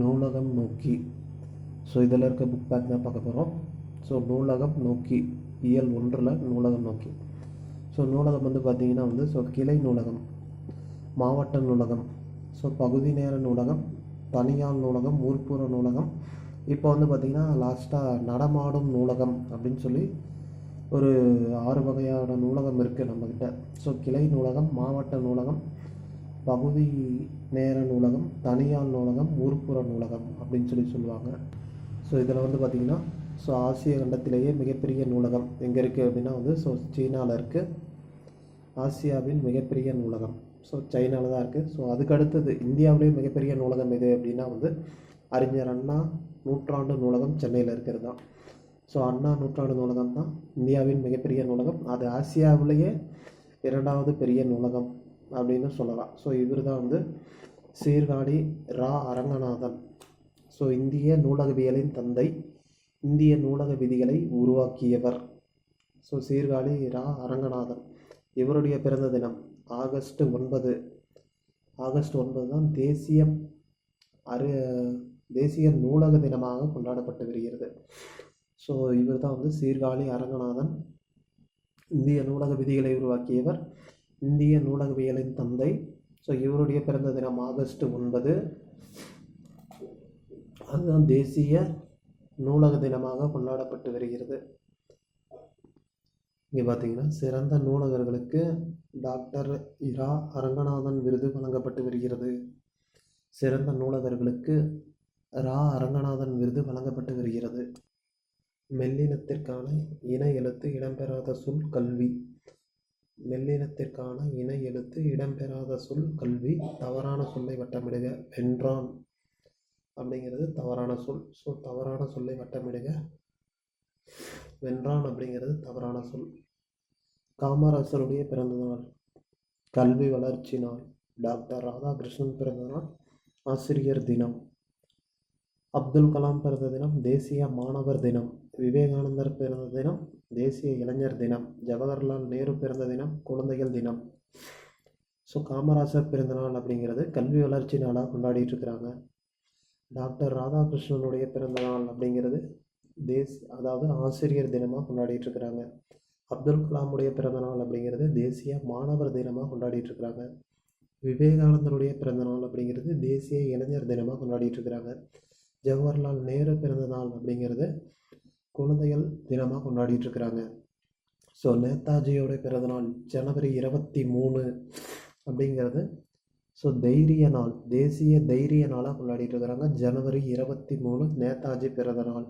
நூலகம் நோக்கி. ஸோ இதில் இருக்க புக் பேக் தான் பார்க்க போகிறோம் ஸோ நூலகம் நோக்கி. இயல் ஒன்றில் நூலகம் நோக்கி. ஸோ நூலகம் வந்து பார்த்திங்கன்னா வந்து ஸோ கிளை நூலகம் மாவட்ட நூலகம் ஸோ பகுதி நேர நூலகம் தனியார் நூலகம் ஊர்ப்புற நூலகம். இப்போ வந்து பார்த்திங்கன்னா லாஸ்ட்டாக நடமாடும் நூலகம் அப்படின்னு சொல்லி ஒரு ஆறு வகையான நூலகம் இருக்குது நம்மக்கிட்ட ஸோ கிளை நூலகம் மாவட்ட நூலகம் பகுதி நேர நூலகம் தனியார் நூலகம் ஊர்ப்புற நூலகம் அப்படின்னு சொல்லி சொல்லுவாங்க. ஸோ இதில் வந்து பார்த்திங்கன்னா ஸோ ஆசிய கண்டத்திலேயே மிகப்பெரிய நூலகம் எங்கே இருக்குது அப்படின்னா வந்து ஸோ சீனாவில் இருக்குது ஆசியாவின் மிகப்பெரிய நூலகம். ஸோ சைனாவில் தான் இருக்குது ஸோ அதுக்கு அடுத்தது இந்தியாவிலேயே மிகப்பெரிய நூலகம் எது அப்படின்னா வந்து அறிஞர் அண்ணா நூற்றாண்டு நூலகம் சென்னையில் இருக்கிறது தான். ஸோ அண்ணா நூற்றாண்டு நூலகம் தான் இந்தியாவின் மிகப்பெரிய நூலகம். அது ஆசியாவிலேயே இரண்டாவது பெரிய நூலகம். அப்படின்னு சொல்லலாம். ஸோ இவர் தான் வந்து சீர்காழி ரா அரங்கநாதன். ஸோ இந்திய நூலகவியலின் தந்தை இந்திய நூலக விதிகளை உருவாக்கியவர். ஸோ சீர்காழி ரா அரங்கநாதன். இவருடைய பிறந்த தினம் ஆகஸ்ட் ஒன்பது. ஆகஸ்ட் ஒன்பது தான் தேசிய அரு தேசிய நூலக தினமாக கொண்டாடப்பட்டு வருகிறது. ஸோ இவர் தான் வந்து சீர்காழி அரங்கநாதன். இந்திய நூலக விதிகளை உருவாக்கியவர். இந்திய நூலகவியலின் தந்தை. ஸோ இவருடைய பிறந்த தினம் ஆகஸ்ட் ஒன்பது. அதுதான் தேசிய நூலக தினமாக கொண்டாடப்பட்டு வருகிறது. இங்கே பார்த்தீங்கன்னா சிறந்த நூலகர்களுக்கு டாக்டர் இரா அரங்கநாதன் விருது வழங்கப்பட்டு வருகிறது. சிறந்த நூலகர்களுக்கு ரா அரங்கநாதன் விருது வழங்கப்பட்டு வருகிறது. மெல்லினத்திற்கான இன எழுத்து இடம்பெறாத சொல் கல்வி. மெல்லினத்திற்கான இணை எழுத்து இடம்பெறாத சொல் கல்வி தவறான சொல்லை வட்டமிடுக வென்றான் அப்படிங்கிறது தவறான சொல். ஸோ தவறான சொல்லை வட்டமிடுக வென்றான் அப்படிங்கிறது தவறான சொல். காமராசருடைய பிறந்த நாள் கல்வி வளர்ச்சி நாள் டாக்டர் ராதாகிருஷ்ணன் பிறந்த நாள் ஆசிரியர் தினம். அப்துல் கலாம் பிறந்த தினம் தேசிய மாணவர் தினம் விவேகானந்தர் பிறந்த தினம் தேசிய இளைஞர் தினம் ஜவஹர்லால் நேரு பிறந்த தினம் குழந்தைகள் தினம். ஸோ காமராசர் பிறந்த நாள் அப்படிங்கிறது கல்வி வளர்ச்சி நாளாக கொண்டாடிட்டு இருக்கிறாங்க. டாக்டர் ராதாகிருஷ்ணனுடைய பிறந்த நாள் அப்படிங்கிறது தேஸ் அதாவது ஆசிரியர் தினமாக கொண்டாடிட்டு இருக்கிறாங்க. அப்துல் கலாமுடைய பிறந்த நாள் அப்படிங்கிறது தேசிய மாணவர் தினமாக கொண்டாடிட்டு இருக்கிறாங்க. விவேகானந்தருடைய பிறந்த நாள் அப்படிங்கிறது தேசிய இளைஞர் தினமாக கொண்டாடிட்டு இருக்கிறாங்க. ஜவஹர்லால் நேரு பிறந்த நாள் அப்படிங்கிறது குழந்தைகள் தினமாக கொண்டாடிட்டு இருக்கிறாங்க. ஸோ நேதாஜியோட பிறந்த நாள் ஜனவரி இருபத்தி மூணு அப்படிங்கிறது. ஸோ தைரிய நாள் தேசிய தைரிய நாளாக கொண்டாடிட்டு இருக்கிறாங்க. ஜனவரி இருபத்தி மூணு நேதாஜி பிறந்த நாள்.